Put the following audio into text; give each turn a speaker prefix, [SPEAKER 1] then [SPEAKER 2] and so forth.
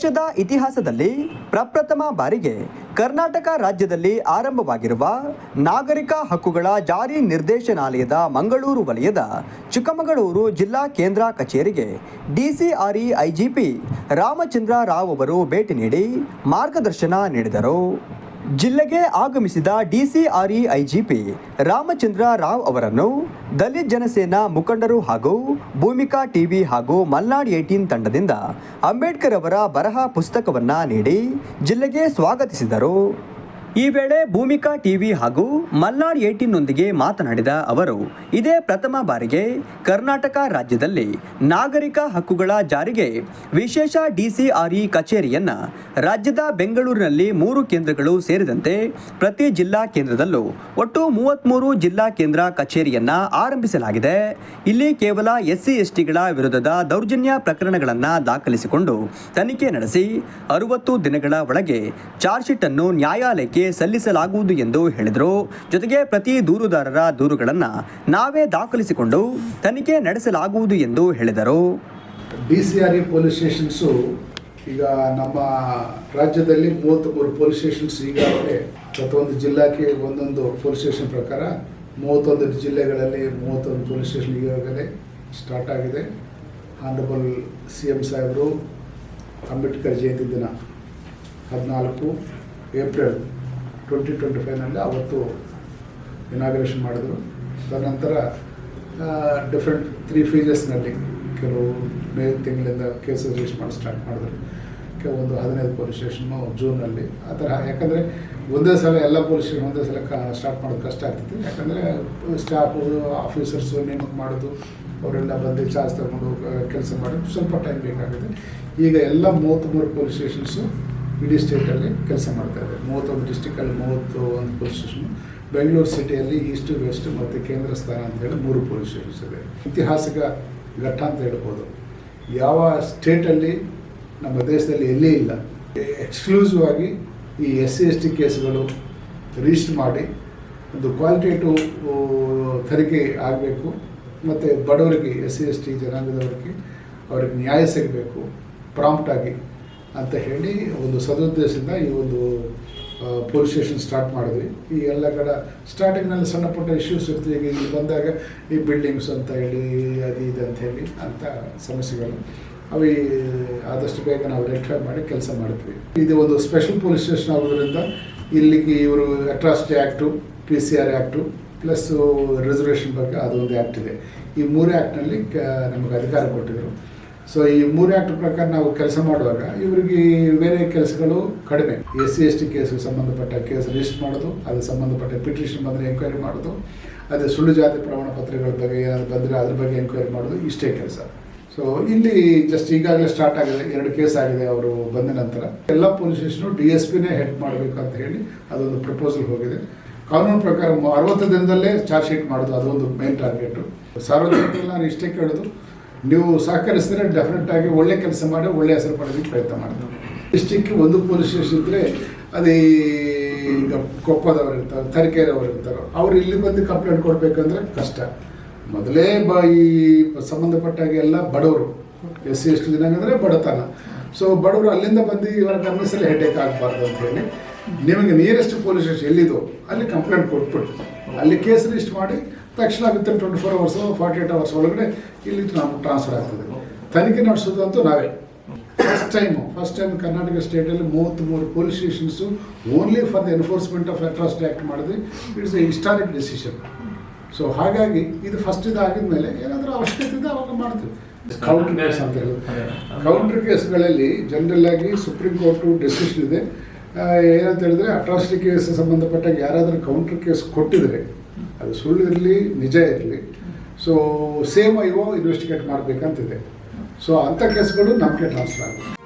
[SPEAKER 1] ದೇಶದ ಇತಿಹಾಸದಲ್ಲಿ ಪ್ರಪ್ರಥಮ ಬಾರಿಗೆ ಕರ್ನಾಟಕ ರಾಜ್ಯದಲ್ಲಿ ಆರಂಭವಾಗಿರುವ ನಾಗರಿಕ ಹಕ್ಕುಗಳ ಜಾರಿ ನಿರ್ದೇಶನಾಲಯದ ಮಂಗಳೂರು ವಲಯದ ಚಿಕ್ಕಮಗಳೂರು ಜಿಲ್ಲಾ ಕೇಂದ್ರ ಕಚೇರಿಗೆ ಡಿಸಿಆರ್ಇ ಐಜಿಪಿ ರಾಮಚಂದ್ರ ರಾವ್ ಅವರು ಭೇಟಿ ನೀಡಿ ಮಾರ್ಗದರ್ಶನ ನೀಡಿದರು. ಜಿಲ್ಲೆಗೆ ಆಗಮಿಸಿದ ಡಿಸಿಆರ್ಇ ಐಜಿಪಿ ರಾಮಚಂದ್ರ ರಾವ್ ಅವರನ್ನು ದಲಿತ್ ಜನಸೇನಾ ಮುಖಂಡರು ಹಾಗೂ ಭೂಮಿಕಾ ಟಿವಿ ಹಾಗೂ ಮಲ್ನಾಡ್ ಏಟೀನ್ ತಂಡದಿಂದ ಅಂಬೇಡ್ಕರ್ ಅವರ ಬರಹ ಪುಸ್ತಕವನ್ನು ನೀಡಿ ಜಿಲ್ಲೆಗೆ ಸ್ವಾಗತಿಸಿದರು. ಈ ವೇಳೆ ಭೂಮಿಕಾ ಟಿವಿ ಹಾಗೂ ಮಲ್ನಾಡ್ ಏಟಿನ್ನೊಂದಿಗೆ ಮಾತನಾಡಿದ ಅವರು, ಇದೇ ಪ್ರಥಮ ಬಾರಿಗೆ ಕರ್ನಾಟಕ ರಾಜ್ಯದಲ್ಲಿ ನಾಗರಿಕ ಹಕ್ಕುಗಳ ಜಾರಿಗೆ ವಿಶೇಷ ಡಿಸಿಆರ್ಇ ಕಚೇರಿಯನ್ನ ರಾಜ್ಯದ ಬೆಂಗಳೂರಿನಲ್ಲಿ ಮೂರು ಕೇಂದ್ರಗಳು ಸೇರಿದಂತೆ ಪ್ರತಿ ಜಿಲ್ಲಾ ಕೇಂದ್ರದಲ್ಲೂ ಒಟ್ಟು ಮೂವತ್ತ್ಮೂರು ಜಿಲ್ಲಾ ಕೇಂದ್ರ ಕಚೇರಿಯನ್ನ ಆರಂಭಿಸಲಾಗಿದೆ. ಇಲ್ಲಿ ಕೇವಲ ಎಸ್ಸಿ, ಎಸ್ಟಿಗಳ ವಿರುದ್ಧದ ದೌರ್ಜನ್ಯ ಪ್ರಕರಣಗಳನ್ನು ದಾಖಲಿಸಿಕೊಂಡು ತನಿಖೆ ನಡೆಸಿ ಅರುವತ್ತು ದಿನಗಳ ಒಳಗೆ ಚಾರ್ಜ್ ಶೀಟ್ ಅನ್ನು ಸಲ್ಲಿಸಲಾಗುವುದು ಎಂದು ಹೇಳಿದರು. ಜೊತೆಗೆ ಪ್ರತಿ ದೂರುದಾರರ ದೂರುಗಳನ್ನು ನಾವೇ ದಾಖಲಿಸಿಕೊಂಡು ತನಿಖೆ ನಡೆಸಲಾಗುವುದು ಎಂದು ಹೇಳಿದರು.
[SPEAKER 2] D C R E police stations ಈಗ ನಮ್ಮ ರಾಜ್ಯದಲ್ಲಿ ಮೂವತ್ತ್ಮೂರು ಪೊಲೀಸ್ ಸ್ಟೇಷನ್ಸ್ ಈಗಾಗಲೇ ಪ್ರತಿಯೊಂದು ಜಿಲ್ಲಾಕ್ಕೆ ಒಂದೊಂದು ಪೊಲೀಸ್ ಸ್ಟೇಷನ್ ಪ್ರಕಾರ ಮೂವತ್ತೊಂದು ಜಿಲ್ಲೆಗಳಲ್ಲಿ ಮೂವತ್ತೊಂದು ಪೊಲೀಸ್ ಸ್ಟೇಷನ್ ಈಗಾಗಲೇ ಸ್ಟಾರ್ಟ್ ಆಗಿದೆ. ಆನರಬಲ್ ಸಿ ಎಂ ಸಾಹೇಬರು ಅಂಬೇಡ್ಕರ್ ಜಯಂತಿ ದಿನ ಹದಿನಾಲ್ಕು ಏಪ್ರಿಲ್ ಟ್ವೆಂಟಿ ಟ್ವೆಂಟಿ ಫೈವ್ನಲ್ಲಿ ಅವತ್ತು ಇನಾಗ್ರೇಷನ್ ಮಾಡಿದರು. ತದನಂತರ ಡಿಫ್ರೆಂಟ್ ತ್ರೀ ಫೇಜಸ್ನಲ್ಲಿ ಕೆಲವು ಮೇ ತಿಂಗಳಿಂದ ಕೇಸಸ್ ರಿಲೀಸ್ ಮಾಡಿ ಸ್ಟಾರ್ಟ್ ಮಾಡಿದ್ರು. ಕೆಲವೊಂದು ಹದಿನೈದು ಪೊಲೀಸ್ ಸ್ಟೇಷನ್ನು ಜೂನಲ್ಲಿ ಆ ಥರ ಯಾಕಂದರೆ ಒಂದೇ ಸಲ ಎಲ್ಲ ಪೊಲೀಸ್ ಸ್ಟೇಷನ್ ಒಂದೇ ಸಲ ಕ ಸ್ಟಾರ್ಟ್ ಮಾಡೋದು ಕಷ್ಟ ಆಗ್ತಿತ್ತು. ಯಾಕಂದರೆ ಸ್ಟಾಫು ಆಫೀಸರ್ಸು ನೇಮಕ ಮಾಡೋದು, ಅವರೆಲ್ಲ ಬಂದು ಚಾರ್ಜ್ ತಗೊಂಡು ಕೆಲಸ ಮಾಡೋದು ಸ್ವಲ್ಪ ಟೈಮ್ ಬೇಕಾಗುತ್ತೆ. ಈಗ ಎಲ್ಲ ಮೂವತ್ತ್ಮೂರು ಪೊಲೀಸ್ ಸ್ಟೇಷನ್ಸು ಇಡೀ ಸ್ಟೇಟಲ್ಲಿ ಕೆಲಸ ಮಾಡ್ತಾ ಇದೆ ಮೂವತ್ತೊಂದು ಡಿಸ್ಟಿಕಲ್ಲಿ ಮೂವತ್ತು ಒಂದು ಪೊಲೀಸ್ ಸ್ಟೇಷನ್ ಬೆಂಗಳೂರು ಸಿಟಿಯಲ್ಲಿ ಈಸ್ಟ್ ವೆಸ್ಟ್ ಮತ್ತು ಕೇಂದ್ರ ಸ್ಥಾನ ಅಂತ ಹೇಳಿ ಮೂರು ಪೊಲೀಸ್ ಸ್ಟೇಷನ್ಸ್ ಇದೆ. ಐತಿಹಾಸಿಕ ಘಟ್ಟ ಅಂತ ಹೇಳ್ಬೋದು. ಯಾವ ಸ್ಟೇಟಲ್ಲಿ ನಮ್ಮ ದೇಶದಲ್ಲಿ ಎಲ್ಲೇ ಇಲ್ಲ ಎಕ್ಸ್ಕ್ಲೂಸಿವ್ ಆಗಿ ಈ ಎಸ್ ಸಿ ಎಸ್ ಟಿ ಕೇಸ್ಗಳು ರಿಜಿಸ್ಟರ್ ಮಾಡಿ ಒಂದು ಕ್ವಾಲಿಟೇಟಿವ್ ತನಿಖೆ ಆಗಬೇಕು. ಮತ್ತು ಬಡವರಿಗೆ ಎಸ್ ಸಿ ಎಸ್ ಟಿ ಜನಾಂಗದವರಿಗೆ ಅವ್ರಿಗೆ ನ್ಯಾಯ ಸಿಗಬೇಕು. ಪ್ರಾಂಪ್ಟಾಗಿ ಅಂತ ಹೇಳಿ ಒಂದು ಸದುದ್ದೇಶದಿಂದ ಈ ಒಂದು ಪೊಲೀಸ್ ಸ್ಟೇಷನ್ ಸ್ಟಾರ್ಟ್ ಮಾಡಿದ್ವಿ. ಈ ಎಲ್ಲ ಕಡೆ ಸ್ಟಾರ್ಟಿಂಗ್ನಲ್ಲಿ ಸಣ್ಣ ಪುಟ್ಟ ಇಶ್ಯೂಸ್ ಇರ್ತೀವಿ. ಈಗ ಇಲ್ಲಿ ಬಂದಾಗ ಈ ಬಿಲ್ಡಿಂಗ್ಸ್ ಅಂತ ಹೇಳಿ, ಅದು ಇದು ಅಂತ ಹೇಳಿ ಅಂತ ಸಮಸ್ಯೆಗಳು. ಅವು ಆದಷ್ಟು ಬೇಗ ನಾವು ರೆಕ್ಟಿಫೈ ಮಾಡಿ ಕೆಲಸ ಮಾಡ್ತೀವಿ. ಇದು ಒಂದು ಸ್ಪೆಷಲ್ ಪೊಲೀಸ್ ಸ್ಟೇಷನ್ ಆಗೋದ್ರಿಂದ ಇಲ್ಲಿಗೆ ಇವರು atrocity act P C R act plus reservation ಬಗ್ಗೆ ಅದೊಂದು ಆ್ಯಕ್ಟ್ ಇದೆ. ಈ ಮೂರು ಆ್ಯಕ್ಟ್ನಲ್ಲಿ ನಮಗೆ ಅಧಿಕಾರ ಕೊಟ್ಟಿದ್ದರು ಸೊ ಈ ಮೂರು ಆ್ಯಕ್ಟ್ ಪ್ರಕಾರ ನಾವು ಕೆಲಸ ಮಾಡುವಾಗ ಇವರಿಗೆ ಬೇರೆ ಕೆಲಸಗಳು ಕಡಿಮೆ. S C, S T case ಸಂಬಂಧಪಟ್ಟ ಕೇಸ್ ರಿಜಿಸ್ಟರ್ ಮಾಡೋದು ಅದಕ್ಕೆ ಸಂಬಂಧಪಟ್ಟ ಪಿಟಿಷನ್ ಬಂದರೆ ಎಂಕ್ವೈರಿ ಮಾಡೋದು, ಅದೇ ಸುಳ್ಳು ಜಾತಿ ಪ್ರಮಾಣ ಪತ್ರಗಳ ಬಗ್ಗೆ ಏನಾದ್ರು ಬಂದರೆ ಅದ್ರ ಬಗ್ಗೆ ಎಂಕ್ವೈರಿ ಮಾಡೋದು ಇಷ್ಟೇ ಕೆಲಸ. ಸೊ ಇಲ್ಲಿ ಜಸ್ಟ್ ಈಗಾಗಲೇ ಸ್ಟಾರ್ಟ್ ಆಗಿದೆ, ಎರಡು ಕೇಸ್ ಆಗಿದೆ ಅವರು ಬಂದ ನಂತರ. ಎಲ್ಲ ಪೊಲೀಸ್ ಸ್ಟೇಷನು ಡಿ ಎಸ್ ಪಿನೇ ಹೆಡ್ ಮಾಡಬೇಕು ಅಂತ ಹೇಳಿ ಅದೊಂದು ಪ್ರಪೋಸಲ್ ಹೋಗಿದೆ. ಕಾನೂನು ಪ್ರಕಾರ ಅರವತ್ತು ದಿನದಲ್ಲೇ ಚಾರ್ಜ್ ಶೀಟ್ ಮಾಡೋದು ಅದೊಂದು ಮೇನ್ ಟಾರ್ಗೆಟು ಸಾರ್ವಜನಿಕರಲ್ಲಿ ನಾನು ಇಷ್ಟೇ ಕೇಳೋದು. ನೀವು ಸಹಕರಿಸಿದ್ರೆ ಡೆಫಿನೆಟ್ ಆಗಿ ಒಳ್ಳೆ ಕೆಲಸ ಮಾಡಿ ಒಳ್ಳೆ ಹೆಸರು ಪಡೆಯೋದಕ್ಕೆ ಪ್ರಯತ್ನ ಮಾಡ್ತಾರೆ ಡಿಸ್ಟಿಕ್ಗೆ ಒಂದು ಪೊಲೀಸ್ ಸ್ಟೇಷನ್ ಇದ್ದರೆ ಅದೇ ಈಗ ಕೊಪ್ಪದವ್ರು ಇರ್ತಾರೆ, ತರೀಕೆರೆಯವ್ರು ಇರ್ತಾರೆ. ಅವ್ರು ಇಲ್ಲಿ ಬಂದು ಕಂಪ್ಲೇಂಟ್ ಕೊಡಬೇಕಂದ್ರೆ ಕಷ್ಟ. ಮೊದಲೇ ಬ ಈ ಹಾಗೆ ಎಲ್ಲ ಬಡವರು. ಎಸ್ ಸಿ ಎಷ್ಟು ದಿನ ಅಂದರೆ ಬಡತನ. ಸೊ ಬಡವರು ಅಲ್ಲಿಂದ ಬಂದು ಇವರ ಗಮನಿಸಲು ಹೆಡ್ಡೇಕ್ ಆಗಬಾರ್ದು ಅಂತ ಹೇಳಿ ನಿಮಗೆ ನಿಯರೆಸ್ಟ್ ಪೊಲೀಸ್ ಸ್ಟೇಷನ್ ಎಲ್ಲಿದೋ ಅಲ್ಲಿ ಕಂಪ್ಲೇಂಟ್ ಕೊಟ್ಬಿಟ್ಟು, ಅಲ್ಲಿ ಕೇಸ್ ರಿಜಿಸ್ಟ್ ಮಾಡಿ ತಕ್ಷಣ within twenty four hours forty eight hours ಒಳಗಡೆ ಇಲ್ಲಿ ನಾವು ಟ್ರಾನ್ಸ್ಫರ್ ಆಗ್ತದೆ. ತನಿಖೆ ನಡೆಸೋದಂತೂ ನಾವೇ. First time first time Karnataka ಸ್ಟೇಟಲ್ಲಿ ಮೂವತ್ತ್ಮೂರು police stations only for the enforcement of atrocity act ಮಾಡಿದ್ವಿ it's a historic decision so ಹಾಗಾಗಿ ಇದು ಫಸ್ಟ್ ಇದಾಗಿದ ಮೇಲೆ ಏನಾದರೂ ಅವಶ್ಯಕತೆ ಇದೆ ಅವಾಗ ಮಾಡ್ತೀವಿ. ಕೌಂಟರ್ ಕೇಸ್ ಅಂತ ಹೇಳೋದು ಕೌಂಟರ್ ಕೇಸ್ಗಳಲ್ಲಿ ಜನರಲ್ ಆಗಿ ಸುಪ್ರೀಂ ಕೋರ್ಟು ಡೆಸಿಷನ್ ಇದೆ. ಏನಂತ ಹೇಳಿದ್ರೆ ಅಟ್ರಾಸಿಟಿ ಕೇಸ್ ಸಂಬಂಧಪಟ್ಟಾಗ ಯಾರಾದರೂ ಕೌಂಟರ್ ಕೇಸ್ ಕೊಟ್ಟಿದ್ರೆ ಅದು ಸುಳ್ಳು ಇರಲಿ, ನಿಜ ಇರಲಿ. ಸೊ ಸೇಮ್ ಐವೋ ಇನ್ವೆಸ್ಟಿಗೇಟ್ ಮಾಡಬೇಕಂತಿದೆ. ಸೊ ಅಂಥ ಕೇಸ್ಗಳು ನಮಗೆ ಟ್ರಾನ್ಸ್ಫರ್ ಆಗುತ್ತೆ.